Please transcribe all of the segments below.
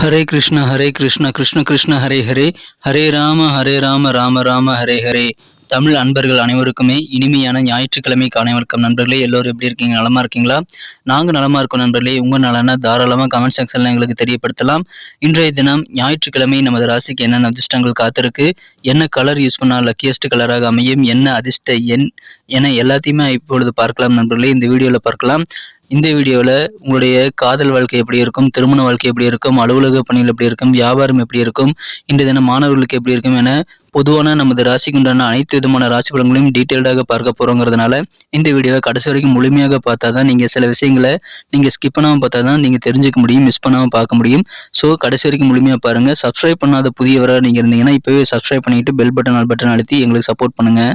ஹரே கிருஷ்ண ஹரே கிருஷ்ண கிருஷ்ண கிருஷ்ண ஹரே ஹரே. ஹரே ராம ஹரே ராம ராம ராம ஹரே ஹரே. தமிழ் அன்பர்கள் அனைவருக்குமே இனிமையான ஞாயிற்றுக்கிழமை அனைவருக்கும் நண்பர்களே. எல்லோரும் எப்படி இருக்கீங்க? நலமா இருக்கீங்களா? நாங்கள் நலமா இருக்கோம் நண்பர்களே. உங்கள் நலனா தாராளமாக கமெண்ட் செக்ஷனில் எங்களுக்கு தெரியப்படுத்தலாம். இன்றைய தினம் ஞாயிற்றுக்கிழமை நமது ராசிக்கு என்னென்ன அதிர்ஷ்டங்கள் காத்திருக்கு? என்ன கலர் யூஸ் பண்ணால் லக்கியஸ்ட் கலராக அமையும்? என்ன அதிர்ஷ்ட எண்? என எல்லாத்தையுமே இப்பொழுது பார்க்கலாம் நண்பர்களே. இந்த வீடியோவில் பார்க்கலாம். இந்த வீடியோவில் உங்களுடைய காதல் வாழ்க்கை எப்படி இருக்கும் திருமண வாழ்க்கை எப்படி இருக்கும் அலுவலக பணிகள் எப்படி இருக்கும் வியாபாரம் எப்படி இருக்கும் இன்றைய தினம் மாணவர்களுக்கு எப்படி இருக்கும் என பொதுவான நமது ராசிக்கு உண்டான அனைத்து விதமான ராசி பலன்களையும் டீட்டெயில்டாக பார்க்க போகிறோங்கிறதுனால இந்த வீடியோவை கடைசி வரைக்கும் முழுமையாக பார்த்தா தான் நீங்கள் சில விஷயங்களை நீங்கள் ஸ்கிப் பண்ணாமல் பார்த்தா தான் நீங்கள் தெரிஞ்சுக்க முடியும் மிஸ் பண்ணாமல் பார்க்க முடியும். ஸோ கடைசி வரைக்கும் முழுமையாக பாருங்கள் சப்ஸ்கிரைப் பண்ணாத புதியவராக நீங்கள் இருந்தீங்கன்னா இப்போவே சப்ஸ்கிரைப் பண்ணிட்டு பெல் பட்டன் ஆல் பட்டன் அழுத்தி எங்களுக்கு சப்போர்ட் பண்ணுங்கள்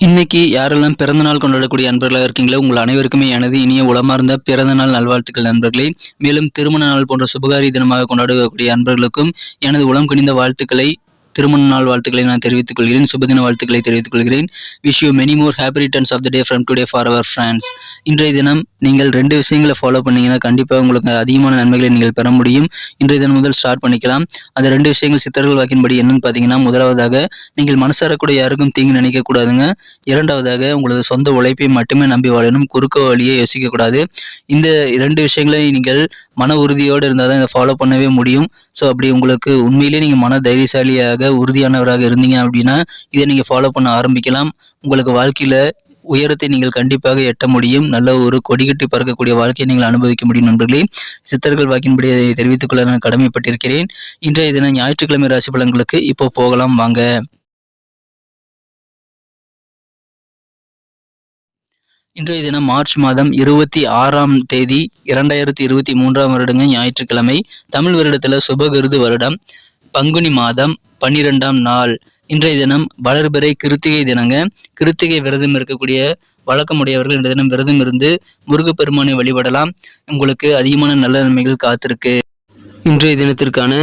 இன்னைக்கு யாரெல்லாம் பிறந்த நாள் கொண்டாடக்கூடிய அன்பர்களாக இருக்கீங்களோ உங்கள் அனைவருக்குமே எனது இனிய உளமார்ந்த பிறந்த நாள் நல்வாழ்த்துக்கள் நண்பர்களே. மேலும் திருமண நாள் போன்ற சுபகாரி தினமாக கொண்டாடக்கூடிய அன்பர்களுக்கும் எனது உளம் கணிந்த வாழ்த்துக்களை திருமண நாள் வாழ்த்துக்களை நான் தெரிவித்துக் கொள்கிறேன். சுபதின வாழ்த்துக்களை தெரிவித்துக் கொள்கிறேன். Wish you many more happy returns of the day from today for our friends இன்றைய தினம் நீங்கள் ரெண்டு விஷயங்களை ஃபாலோ பண்ணீங்கன்னா கண்டிப்பாக உங்களுக்கு அதிகமான நன்மைகளை நீங்கள் பெற முடியும். இன்றைய தினம் முதல் ஸ்டார்ட் பண்ணிக்கலாம். அந்த ரெண்டு விஷயங்கள் சித்தர்கள் வாக்கின்படி என்னன்னு பார்த்தீங்கன்னா முதலாவதாக நீங்கள் மனசாரக்கூடிய யாருக்கும் தீங்கு நினைக்கக்கூடாதுங்க. இரண்டாவதாக உங்களது சொந்த உழைப்பை மட்டுமே நம்பி வாழணும். குறுக்க வழியை யோசிக்கக்கூடாது. இந்த இரண்டு விஷயங்களை நீங்கள் மன உறுதியோடு இருந்தால் தான் இதை ஃபாலோ பண்ணவே முடியும். ஸோ அப்படி உங்களுக்கு உண்மையிலேயே நீங்கள் மன தைரியசாலியாக உறுதியானவராக இருந்தீங்க அப்படின்னா இதை நீங்கள் ஃபாலோ பண்ண ஆரம்பிக்கலாம். உங்களுக்கு வாழ்க்கையில் உயரத்தை நீங்கள் கண்டிப்பாக எட்ட முடியும். நல்ல ஒரு கொடிகட்டி பறக்கக்கூடிய வாழ்க்கையை நீங்கள் அனுபவிக்க முடியும் நண்பர்களே. சித்தர்கள் வாக்கின்படி அதை தெரிவித்துக் கொள்ள நான் கடமைப்பட்டிருக்கிறேன். இன்றைய தினம் ஞாயிற்றுக்கிழமை ராசி பலன்களுக்கு இப்போ போகலாம் வாங்க. இன்றைய தினம் மார்ச் மாதம் இருபத்தி ஆறாம் தேதி இரண்டாயிரத்தி இருபத்தி மூன்றாம் வருடங்க ஞாயிற்றுக்கிழமை. தமிழ் வருடத்தில் சுபகிருது வருடம். பங்குனி மாதம் பன்னிரெண்டாம் நாள். இன்றைய தினம் வளர்பிறை கிருத்திகை தினங்க. கிருத்திகை விரதம் இருக்கக்கூடிய வழக்கமுடையவர்கள் இன்றைய தினம் விரதம் இருந்து முருகப்பெருமானை வழிபடலாம். உங்களுக்கு அதிகமான நல்ல நன்மைகள் காத்திருக்கு. இன்றைய தினத்திற்கான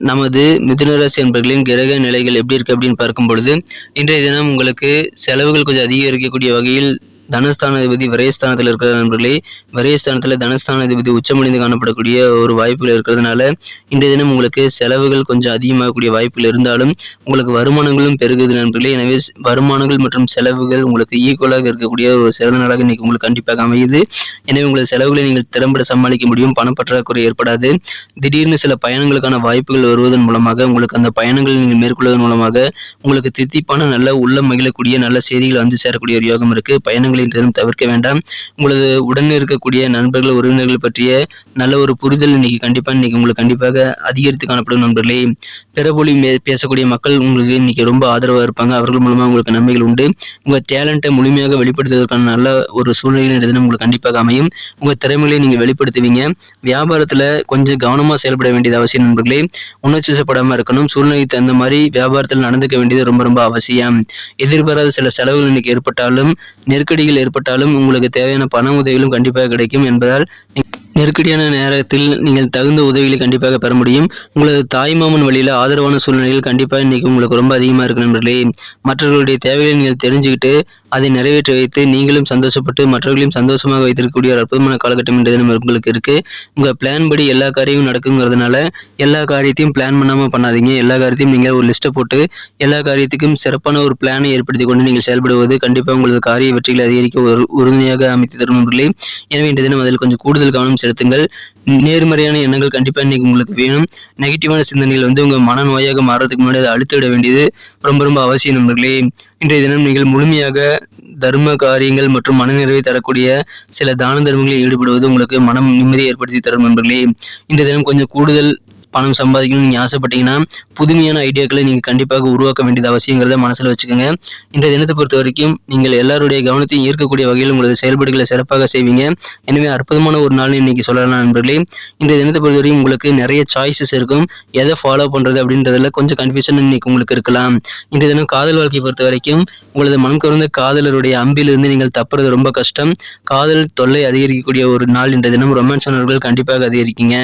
நமது மிதுனராசி என்பர்களின் கிரக நிலைகள் எப்படி இருக்கு அப்படின்னு பார்க்கும் பொழுது இன்றைய தினம் உங்களுக்கு செலவுகள் கொஞ்சம் அதிகரிக்கக்கூடிய வகையில் தனஸ்தானாதிபதி விரயஸ்தானத்தில் இருக்கிற நண்பர்களே. விரயஸ்தானத்தில் தனஸ்தானாதிபதி உச்சமடைந்து காணப்படக்கூடிய ஒரு வாய்ப்புகள் இருக்கிறதுனால இந்த தினம் உங்களுக்கு செலவுகள் கொஞ்சம் அதிகமாகக்கூடிய வாய்ப்புகள் இருந்தாலும் உங்களுக்கு வருமானங்களும் பெருகுது நண்பர்களே. எனவே வருமானங்கள் மற்றும் செலவுகள் உங்களுக்கு ஈக்குவலாக இருக்கக்கூடிய ஒரு சிறந்த நாளாக இன்னைக்கு உங்களுக்கு கண்டிப்பாக அமையுது. எனவே உங்களது செலவுகளை நீங்கள் திறம்பட சமாளிக்க முடியும். பணப்பற்றாக்குறை ஏற்படாது. திடீர்னு சில பயணங்களுக்கான வாய்ப்புகள் வருவதன் மூலமாக உங்களுக்கு அந்த பயணங்களை நீங்கள் மேற்கொள்வதன் மூலமாக உங்களுக்கு தித்திப்பான நல்ல உள்ள மகிழக்கூடிய நல்ல செய்திகள் வந்து சேரக்கூடிய ஒரு யோகம் இருக்கு. பயணங்களை தினம் தவிர்க்க வேண்டாம். உங்களது உடன் இருக்கக்கூடிய நண்பர்கள் உறவினர்கள் பற்றிய நல்ல ஒரு புரிதல் இன்னைக்கு கண்டிப்பாக இன்னைக்கு உங்களுக்கு கண்டிப்பாக அதிகரித்து காணப்படும் நண்பர்களே. பிறபொழி பேசக்கூடிய மக்கள் உங்களுக்கு இன்னைக்கு ரொம்ப ஆதரவாக இருப்பாங்க. அவர்கள் மூலமாக உங்களுக்கு நன்மைகள் உண்டு. உங்கள் டேலண்ட்டை முழுமையாக வெளிப்படுத்துவதற்கான நல்ல ஒரு சூழ்நிலை தினம் உங்களுக்கு கண்டிப்பாக அமையும். உங்கள் திறமைகளை நீங்கள் வெளிப்படுத்துவீங்க. வியாபாரத்தில் கொஞ்சம் கவனமாக செயல்பட வேண்டியது அவசியம் நண்பர்களே. உணர்ச்சிசப்படாமல் இருக்கணும். சூழ்நிலைக்கு தகுந்த மாதிரி வியாபாரத்தில் நடந்துக்க வேண்டியது ரொம்ப ரொம்ப அவசியம். எதிர்பாராத சில செலவுகள் இன்னைக்கு ஏற்பட்டாலும் நெருக்கடிகள் ஏற்பட்டாலும் உங்களுக்கு தேவையான பண உதவிகளும் கண்டிப்பாக கிடைக்கும் என்பதால் நெருக்கடியான நேரத்தில் நீங்கள் தகுந்த உதவிகளை கண்டிப்பாக பெற முடியும். உங்களது தாய்மாமன் வழியில் ஆதரவான சூழ்நிலைகள் கண்டிப்பாக இன்றைக்கி உங்களுக்கு ரொம்ப அதிகமாக இருக்கு நண்பர்களே. மற்றவர்களுடைய தேவைகளை நீங்கள் தெரிஞ்சுக்கிட்டு அதை நிறைவேற்றி வைத்து நீங்களும் சந்தோஷப்பட்டு மற்றவர்களையும் சந்தோஷமாக வைத்திருக்கக்கூடிய ஒரு அற்புதமான காலகட்டம் என்ற உங்களுக்கு இருக்குது உங்கள் பிளான் படி எல்லா காரியமும் நடக்குங்கிறதுனால எல்லா காரியத்தையும் பிளான் பண்ணாமல் பண்ணாதீங்க. எல்லா காரியத்தையும் நீங்கள் ஒரு லிஸ்ட்டை போட்டு எல்லா காரியத்துக்கும் சிறப்பான ஒரு பிளானை ஏற்படுத்தி கொண்டு நீங்கள் செயல்படுவது கண்டிப்பாக உங்களது காரிய வெற்றிகளை அதிகரிக்க ஒரு உறுதுணையாக அமைத்து தரும் நண்பர்களே. எனவே இன்றைய தினம் அதில் கொஞ்சம் கூடுதல் கவனம் செலுத்துங்கள் நேர்மறையான எண்ணங்கள் கண்டிப்பாக இன்னைக்கு உங்களுக்கு வேணும். நெகட்டிவான சிந்தனைகள் வந்து உங்கள் மனநோயாக மாறுறதுக்கு முன்னாடி அதை அழுத்திட வேண்டியது ரொம்ப ரொம்ப அவசியம் நண்பர்களே. இன்றைய தினம் நீங்கள் முழுமையாக தர்ம காரியங்கள் மற்றும் மனநிறைவை தரக்கூடிய சில தான தர்மங்களில் ஈடுபடுவது உங்களுக்கு மனம் நிம்மதியை ஏற்படுத்தி தரும் நண்பர்களே. இன்றைய தினம் கொஞ்சம் கூடுதல் பணம் சம்பாதிக்கணும்னு நீங்கள் ஆசைப்பட்டீங்கன்னா புதுமையான ஐடியாக்களை நீங்கள் கண்டிப்பாக உருவாக்க வேண்டியது அவசியங்கிறத மனசில் வச்சுக்கோங்க. இந்த தினத்தை பொறுத்த வரைக்கும் நீங்கள் எல்லாருடைய கவனத்தையும் ஈர்க்கக்கூடிய வகையில் உங்களது செயல்பாடுகளை சிறப்பாக செய்வீங்க. எனவே அற்புதமான ஒரு நாள் இன்னைக்கு சொல்லலாம் நண்பர்களே. இந்த தினத்தை பொறுத்த வரைக்கும் உங்களுக்கு நிறைய சாய்ஸஸ் இருக்கும். எதை ஃபாலோ பண்ணுறது அப்படின்றதுல கொஞ்சம் கன்ஃபியூஷன் இன்னைக்கு உங்களுக்கு இருக்கலாம். இந்த தினம் காதல் வாழ்க்கையை பொறுத்த வரைக்கும் உங்களது மனம் கவர்ந்த காதலருடைய அம்பிலிருந்து நீங்கள் தப்புறது ரொம்ப கஷ்டம். காதல் தொல்லை அதிகரிக்கக்கூடிய ஒரு நாள் இன்றைய தினம். ரொமான்ஸ் கண்டிப்பாக அதிகரிக்குங்க.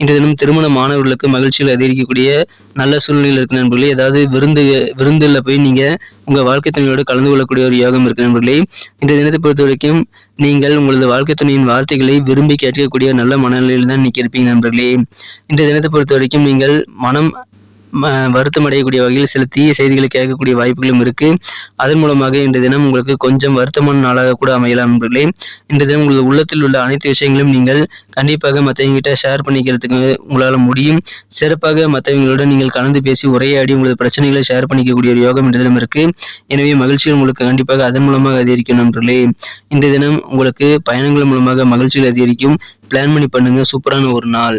இன்றைய தினம் திருமண மாணவர்களுக்கு மகிழ்ச்சியில் அதிகரிக்கக்கூடிய நல்ல சூழ்நிலையில் இருக்க நண்பர்களே. ஏதாவது விருந்து விருந்தில் போய் நீங்கள் உங்கள் வாழ்க்கை துணையோடு கலந்து கொள்ளக்கூடிய ஒரு யோகம் இருக்கு நண்பர்களே. இந்த தினத்தை பொறுத்த வரைக்கும் நீங்கள் உங்களது வாழ்க்கை துணையின் வார்த்தைகளை விரும்பி கேட்கக்கூடிய நல்ல மனநிலையில் தான் இன்னைக்கு இருப்பீங்க நண்பர்களே. இந்த தினத்தை பொறுத்த வரைக்கும் நீங்கள் மனம் வருத்தம் அடையக்கூடிய வகையில் சில தீய செய்திகளை கேட்கக்கூடிய வாய்ப்புகளும் இருக்கு. அதன் மூலமாக இன்றைய தினம் உங்களுக்கு கொஞ்சம் வருத்தமான நாளாக கூட அமையலாம் நண்பர்களே. இன்றைய தினம் உங்களது உள்ளத்தில் உள்ள அனைத்து விஷயங்களும் நீங்கள் கண்டிப்பாக மற்றவங்கிட்ட ஷேர் பண்ணிக்கிறதுக்கு உங்களால் முடியும். சிறப்பாக மற்றவங்களுடன் நீங்கள் கலந்து பேசி உரையாடி உங்களது பிரச்சனைகளை ஷேர் பண்ணிக்கக்கூடிய ஒரு யோகம் இன்றைய தினம் இருக்கு. எனவே மகிழ்ச்சிகள் உங்களுக்கு கண்டிப்பாக அதன் மூலமாக அதிகரிக்கும் நண்பர்களே. இன்றைய தினம் உங்களுக்கு பயணங்கள் மூலமாக மகிழ்ச்சிகள் அதிகரிக்கும். பிளான் பண்ணி பண்ணுங்க. சூப்பரான ஒரு நாள்.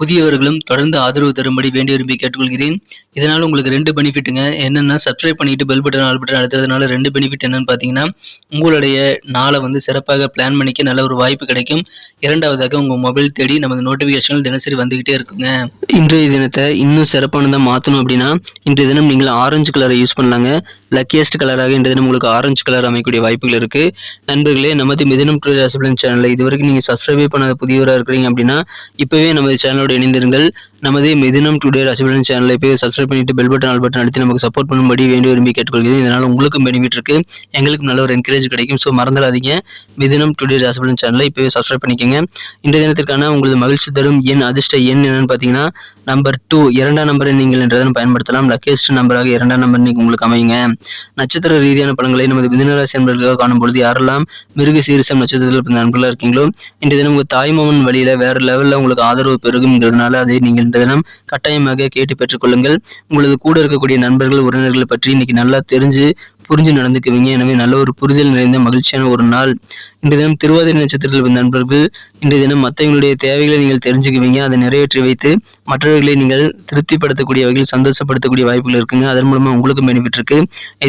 புதியவர்களும் தொடர்ந்து ஆதரவு தரும்படி வேண்டி விரும்பி கேட்டுக்கொள்கிறேன். இதனால் உங்களுக்கு ரெண்டு பெனிஃபிட்டுங்க. என்னென்னா சப்ஸ்கிரைப் பண்ணிட்டு பெல் பட்டன் ஆல் பட்டன் அழுத்ததுனால ரெண்டு பெனிஃபிட் என்னன்னு பார்த்தீங்கன்னா உங்களுடைய நாளை வந்து சிறப்பாக பிளான் பண்ணிக்க நல்ல ஒரு வாய்ப்பு கிடைக்கும். இரண்டாவதாக உங்கள் மொபைல் தேடி நமது நோட்டிஃபிகேஷன் தினசரி வந்துகிட்டே இருக்குங்க. இன்றைய தினத்தை இன்னும் சிறப்பானதாக மாற்றணும் அப்படின்னா இன்றைய தினம் நீங்கள் ஆரஞ்சு கலரை யூஸ் பண்ணலாங்க. லக்கியஸ்ட் கலராக இன்றைய தினம் உங்களுக்கு ஆரஞ்சு கலர் அமைக்கக்கூடிய வாய்ப்புகள் இருக்குது நண்பர்களே நமது மிதினம் டு சேனலில் இது வரைக்கும் நீங்கள் சப்ஸ்கிரைபே பண்ணாத புதியவராக இருக்கிறீங்க அப்படின்னா இப்போவே நமது சேனலோட இணைந்திருங்கள். நமது மிதினம் டுடே ரசபிளன் சேனலை இப்போ சப்ஸ்கிரைப் பண்ணிட்டு பெல் பட்டன் ஆல் பட்டன் அழுத்தி நமக்கு சப்போர்ட் பண்ணும்படி வேண்டி விரும்பி கேட்டுக்கொள்கிறேன். இதனால் உங்களுக்கும் பெனிஃபிட் இருக்கு. எங்களுக்கும் நல்ல ஒரு என்கரேஜ் கிடைக்கும். ஸோ மறந்துடாதீங்க. மிதினம் டுடே ரசபிளன் சேனலை இப்போவே சப்ஸ்கிரைப் பண்ணிக்கோங்க. இன்றைய தினத்திற்கான உங்களது மகிழ்ச்சி தரும் எண் அதிர்ஷ்ட எண் என்னன்னு பார்த்தீங்கன்னா நம்பர் டூ இரண்டாம் நம்பரை நீங்கள் என்றதன் பயன்படுத்தலாம். லக்கேஸ்ட் நம்பராக இரண்டாம் நம்பர் நீங்கள் உங்களுக்கு அமையுங்க. நட்சத்திர ரீதியான பலன்களை நமது மிதினராசி என்பவர்களாக காணும் பொழுது யாரெல்லாம் மிருக சீரிசம் நட்சத்திரத்தில் நண்பர்களாக இருக்கீங்களோ இன்றைய தினம் உங்கள் தாய்மாமன் வழியில வேற லெவலில் உங்களுக்கு ஆதரவு பெருகும் அப்படிங்கிறதுனால அதை நீங்கள் இந்த தினம் கட்டாயமாக கேட்டு பெற்றுக்கொள்ளுங்கள் உங்களது கூட இருக்கக்கூடிய நண்பர்கள் உறவினர்களை பற்றி இன்னைக்கு நல்லா தெரிஞ்சு புரிஞ்சு நடந்துக்குவீங்க. எனவே நல்ல ஒரு புரிதல் நிறைந்த மகிழ்ச்சியான ஒரு நாள். இந்த தினம் திருவாதிரை நட்சத்திரத்தில் வந்த நண்பர்கள் இன்றைய தினம் மற்றவங்களுடைய தேவைகளை நீங்கள் தெரிஞ்சுக்குவீங்க. அதை நிறைவேற்றி வைத்து மற்றவர்களை நீங்கள் திருப்திப்படுத்தக்கூடிய வகையில் சந்தோஷப்படுத்தக்கூடிய வாய்ப்புகள் இருக்குங்க. அதன் மூலமா உங்களுக்கும் பெனிஃபிட் இருக்கு.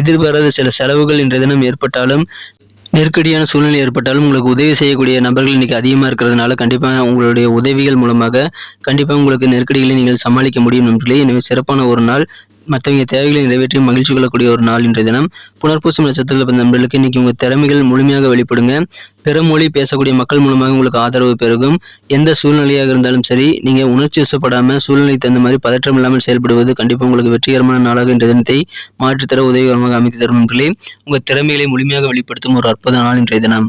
எதிர்பாராத சில செலவுகள் இன்றைய தினம் ஏற்பட்டாலும் நெருக்கடியான சூழ்நிலை ஏற்பட்டாலும் உங்களுக்கு உதவி செய்யக்கூடிய நபர்கள் இன்னைக்கு அதிகமாக இருக்கிறதுனால கண்டிப்பாக உங்களுடைய உதவிகள் மூலமாக கண்டிப்பாக உங்களுக்கு நெருக்கடிகளை நீங்கள் சமாளிக்க முடியும் நண்பர்களே. எனவே சிறப்பான ஒரு நாள். மற்றவங்க தேவைகளை நிறைவேற்றி மகிழ்ச்சி கொள்ளக்கூடிய ஒரு நாள் இன்றைய தினம். புனர்பூசம் நட்சத்திரத்தில் பிறந்த நண்பர்களுக்கு இன்னைக்கு உங்கள் திறமைகள் முழுமையாக வெளிப்படுங்க. பிற மொழி பேசக்கூடிய மக்கள் மூலமாக உங்களுக்கு ஆதரவு பெருகும். எந்த சூழ்நிலையாக இருந்தாலும் சரி நீங்கள் உணர்ச்சி வசப்படாமல் சூழ்நிலை தகுந்த மாதிரி பதற்றம் இல்லாமல் செயல்படுவது கண்டிப்பாக உங்களுக்கு வெற்றிகரமான நாளாக இன்றைய தினத்தை மாற்றித்தர உதவிகரமாக அமைத்து தரும் நண்பர்களே. உங்கள் திறமைகளை முழுமையாக வெளிப்படுத்தும் ஒரு அற்புத நாள் இன்றைய தினம்.